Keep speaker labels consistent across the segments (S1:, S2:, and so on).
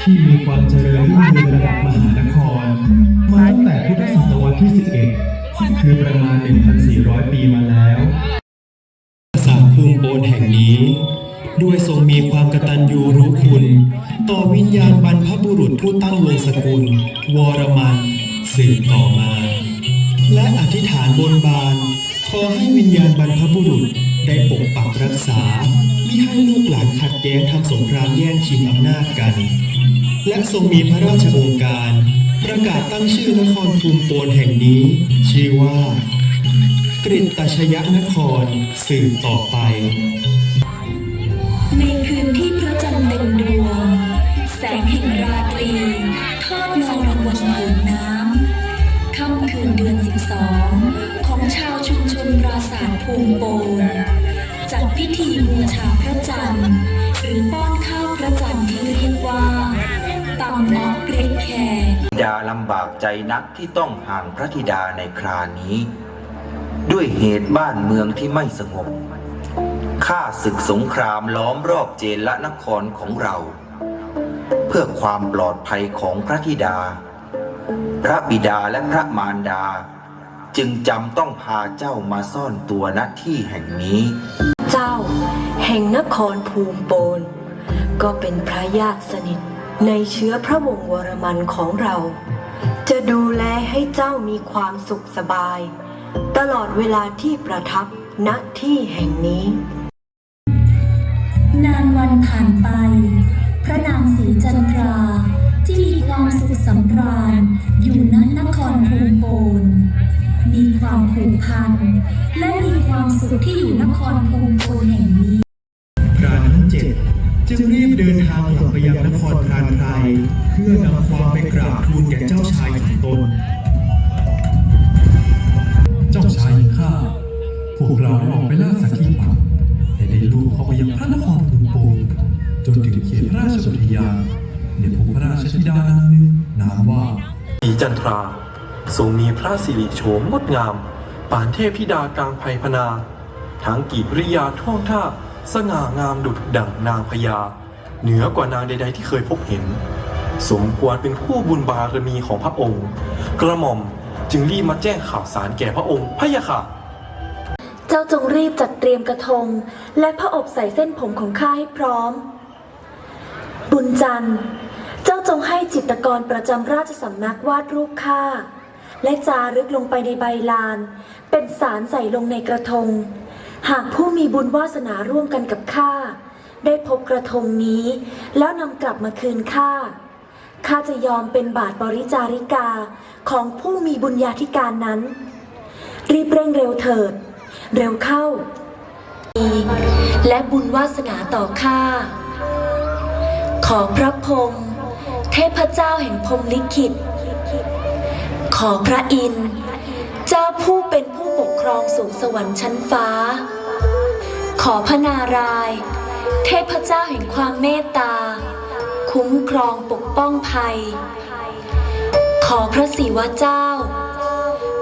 S1: ที่มีความเจริญรุ่งเรืองระดับมหานคร มาตั้งแต่พุทธศตวรรษที่ 11 คือประมาณ 1,400 ปีมาแล้วสามภูมิโปนแห่งนี้ ด้วยทรงมีความกตัญญูรู้คุณ ต่อวิญญาณบรรพบุรุษผู้ตั้งวงศกุล วรมันสืบต่อมา และอธิษฐานบนบาน ขอให้วิญญาณบรรพบุรุษได้ปกปักรักษา ให้ลูกหลานขัดแย้งทำสงครามแย่งชิงอำนาจกัน และทรงมีพระราชโองการ ประกาศตั้งชื่อนครภูมิโปนแห่งนี้ ชื่อว่า กริตชยนครสืบต่อไป
S2: ในคืนที่พระจันทร์เต็มดวง แสงแห่งราตรีทอดเงลงบนผืนน้ำค่ำคืนเดือนสิบสองของชาวชุมชนปราสาทภูมิโปน จัดพิธีบูชาพระจันทร์หรือป้อนข้าวพระจันทร์ที่เรียกว่าตำออกเกรดแคร์
S3: ดาลำบากใจนักที่ต้องห่างพระธิดาในครานี้ ด้วยเหตุบ้านเมืองที่ไม่สงบข้าศึกสงครามล้อมรอบเจละนครของเรา เพื่อความปลอดภัยของพระธิดา พระบิดาและพระมารดา จึงจำต้องพาเจ้ามาซ่อนตัวณที่แห่งนี้
S4: แห่งนครภูมิโปน ก็เป็นพระญาติสนิทในเชื้อพระวงศ์วรมันของเรา จะดูแลให้เจ้ามีความสุขสบาย ตลอดเวลาที่ประทับณที่แห่งนี้
S2: นานวันผ่านไป พระนางศรีจันทราที่มีความสุขสำราญอยู่ณนครภูมิโปนมีความผูกพันและมีความสุขที่อยู่นครภูมิ
S1: จึงรีบเดินทางกลับไปยังนครพรานไพรเพื่อนำความไปกราบทูลแก่เจ้าชายของตน
S5: เจ้าชายข้าพวกเราออกไปล่าสัตว์ที่ป่าแต่ได้ลูกเข้าไปยังพระนครภูมิโปงจนถึงเขตพระราชอุทยานในพบพระราชธิดานางหนึ่งนามว่า
S6: ศรีจันทราทรงมีพระสิริโฉมงดงาม ปานเทพธิดากลางไพพนา ทั้งกิริยาท่วงท่า สง่างามดุจดั่งนางพญาเหนือกว่านางใดๆที่เคยพบเห็น สมควรเป็นคู่บุญบารมีของพระองค์ กระหม่อมจึงรีบมาแจ้งข่าวสารแก่พระองค์พะยะค่ะ
S4: เจ้าจงรีบจัดเตรียมกระทง และพระอบใส่เส้นผมของข้าให้พร้อม บุญจันทร์ เจ้าจงให้จิตรกรประจำราชสำนักวาดรูปข้าและจารึกลงไปในใบลาน เป็นสารใส่ลงในกระทง หากผู้มีบุญวาสนาร่วมกันกับข้า ได้พบกระทงนี้ แล้วนำกลับมาคืนข้า ข้าจะยอมเป็นบาทบริจาริกาของผู้มีบุญญาธิการนั้น รีบเร่งเร็วเถิด เร็วเข้า และบุญวาสนาต่อข้า ขอพระพรหมเทพเจ้าแห่งพรหมลิขิต ขอพระอินทร์เจ้าผู้เป็นผู้ ครองสูงสวรรค์ชั้นฟ้า ขอพระนาราย เทพเจ้าแห่งความเมตตา คุ้มครองปกป้องภัย ขอพระศิวะเจ้า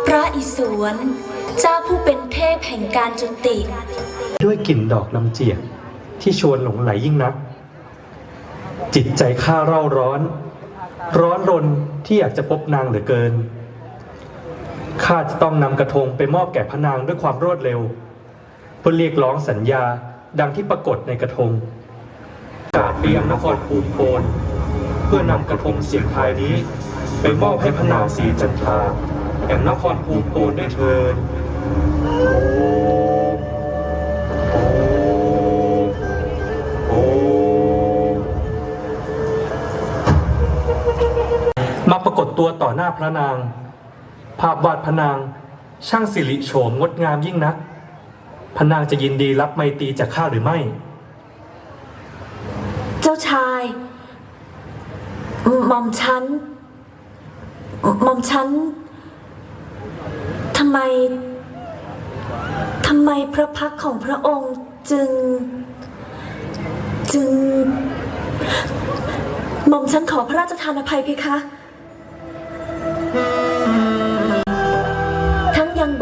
S4: พระอิศวรเจ้าผู้เป็นเทพแห่งการจุติ
S6: ด้วยกลิ่นดอกลำเจียกที่ชวนหลงไหลยิ่งนัก จิตใจข้าเร่าร้อน ร้อนรนที่อยากจะพบนางเหลือเกิน ข้าจะต้องนำกระทงไปมอบแก่พระนางด้วยความรวดเร็ว เพื่อเรียกร้องสัญญาดังที่ปรากฏในกระทง กาดไปยังนครภูมิโพนเพื่อนำกระทงเสียงทายนี้ ไปมอบให้พระนางศรีจันทราแห่งนครภูมิโพนด้วยเถิดมาปรากฏตัวต่อหน้าพระนาง ภาพวาดพนาง ช่างสิริโฉมงดงามยิ่งนักพนางจะยินดีรับไมตรีจากข้าหรือไม่
S4: เจ้าชายหม่อมฉันหม่อมฉันทำไมทำไมพระพักของพระองค์จึง จึงหม่อมฉันขอพระราชทานอภัยเพคะ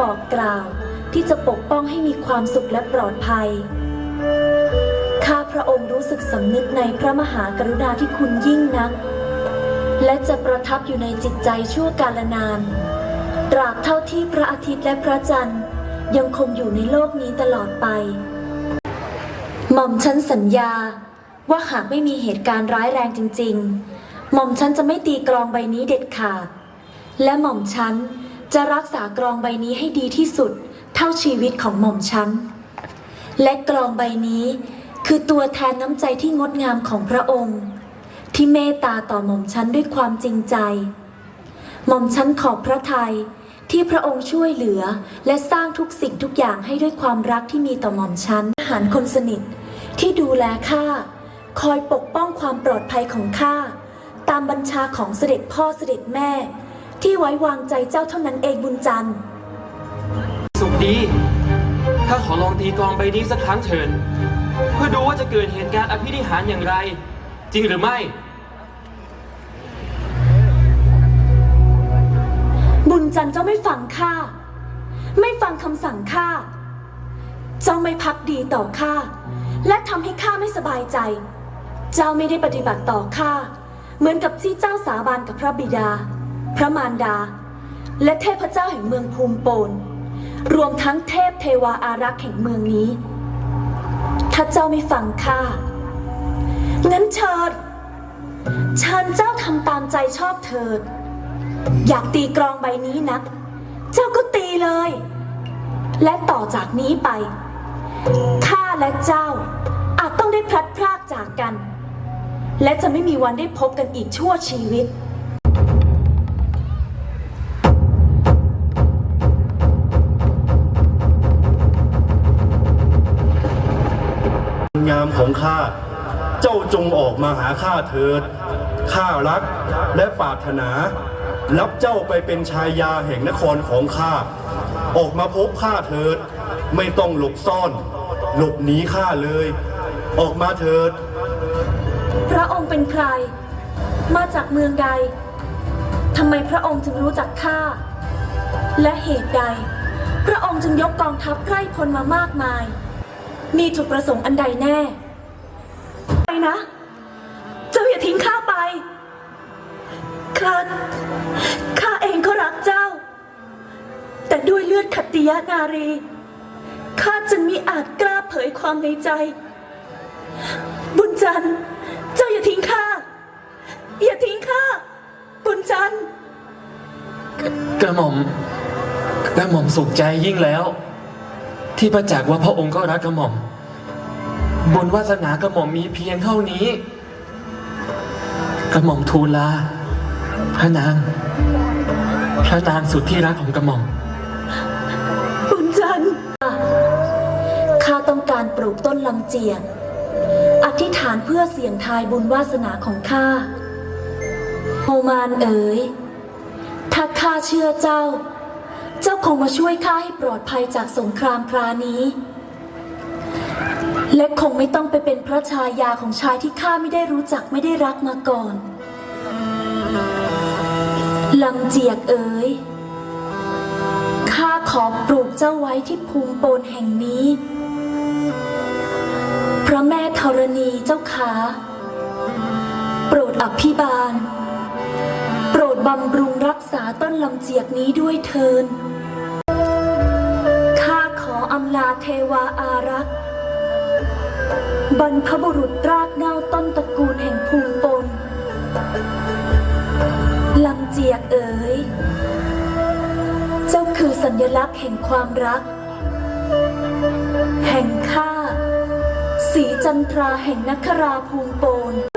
S4: บอกกล่าวที่จะปกป้องให้มีความสุขและปลอดภัย ข้าพระองค์รู้สึกสำนึกในพระมหากรุณาธิคุณยิ่งนัก และจะประทับอยู่ในจิตใจชั่วกาลนาน ตราบเท่าที่พระอาทิตย์และพระจันทร์ยังคงอยู่ในโลกนี้ตลอดไป หม่อมฉันสัญญาว่าหากไม่มีเหตุการณ์ร้ายแรงจริง ๆ หม่อมฉันจะไม่ตีกรองใบนี้เด็ดขาด และหม่อมฉัน จะรักษากรองใบนี้ให้ดีที่สุด เท่าชีวิตของหม่อมฉัน และกรองใบนี้คือตัวแทนน้ำใจที่งดงามของพระองค์ ที่เมตตาต่อหม่อมฉันด้วยความจริงใจ หม่อมฉันขอบพระทัยที่พระองค์ช่วยเหลือและสร้างทุกสิ่งทุกอย่างให้ด้วยความรักที่มีต่อหม่อมฉันทหารคนสนิทที่ดูแลข้าคอยปกป้องความปลอดภัยของข้าตามบัญชาของเสด็จพ่อเสด็จแม่ ที่ไว้วางใจเจ้าเท่านั้นเองบุญจันทร์
S7: สุขดี ถ้าขอลองตีกลองใบนี้สักครั้งเถิดเพื่อดูว่าจะเกิดเหตุการณ์อภินิหารอย่างไร จริงหรือไม่
S4: บุญจันทร์เจ้าไม่ฟังข้า ไม่ฟังคำสั่งข้า เจ้าไม่พักดีต่อข้า และทำให้ข้าไม่สบายใจ เจ้าไม่ได้ปฏิบัติต่อข้า เหมือนกับที่เจ้าสาบานกับพระบิดา พระมารดา และเทพเจ้าแห่งเมืองภูมิโปน รวมทั้งเทพเทวาอารักษ์แห่งเมืองนี้ ถ้าเจ้าไม่ฟังข้างั้นเชิญเชิญเจ้าทำตามใจชอบเถิด อยากตีกรองใบนี้นัก เจ้าก็ตีเลย และต่อจากนี้ไปข้าและเจ้าอาจต้องได้พลัดพรากจากกัน และจะไม่มีวันได้พบกันอีกชั่วชีวิต
S8: งามของข้า เจ้าจงออกมาหาข้าเถิด ข้ารักและปรารถนา รับเจ้าไปเป็นชายาแห่งนครของข้า ออกมาพบข้าเถิด ไม่ต้องหลบซ่อน หลบหนีข้าเลย ออกมาเถิด
S4: พระองค์เป็นใคร มาจากเมืองใดทำไมพระองค์จึงรู้จักข้า และเหตุใด พระองค์จึงยกกองทัพไพร่พลมามากมาย มีจุดประสงค์อันใดแน่ ไปนะ เจ้าอย่าทิ้งข้าไป ข้า ข้าเองก็รักเจ้า แต่ด้วยเลือดขัตติยนารี ข้าจึงมิอาจกล้าเผยความในใจ บุญจันทร์ เจ้าอย่าทิ้งข้า อย่าทิ้งข้า บุญจันทร์
S7: กระหม่อม กระหม่อมสุขใจยิ่งแล้ว ที่ประจักษ์ว่าพระองค์ก็รักกระหม่อม บุญวาสนากระหม่อมมีเพียงเท่านี้ กระหม่อมทูลลาพระนาง พระนางสุดที่รักของกระหม่อม
S4: บุญจันทร์ข้าต้องการปลูกต้นลำเจียง อธิษฐานเพื่อเสี่ยงทายบุญวาสนาของข้าโฮมานเอ๋ย ถ้าข้าเชื่อเจ้า คงมาช่วยข้าให้ปลอดภัยจากสงครามครานี้ และคงไม่ต้องไปเป็นพระชายาของชายที่ข้าไม่ได้รู้จักไม่ได้รักมาก่อนลำเจียกเอ๋ยข้าขอปลูกเจ้าไว้ที่ภูมิโปนแห่งนี้ พระแม่ธรณีเจ้าขาโปรดอภิบาล โปรดบำรุงรักษาต้นลำเจียกนี้ด้วยเทิน ขออำลาเทวาอารักษ์ บรรพบุรุษรากเงาต้นตระกูลแห่งภูมิปนลำเจียกเอ๋ย เจ้าคือสัญลักษณ์แห่งความรัก แห่งข้าสีจันทราแห่งนักราภูมิปน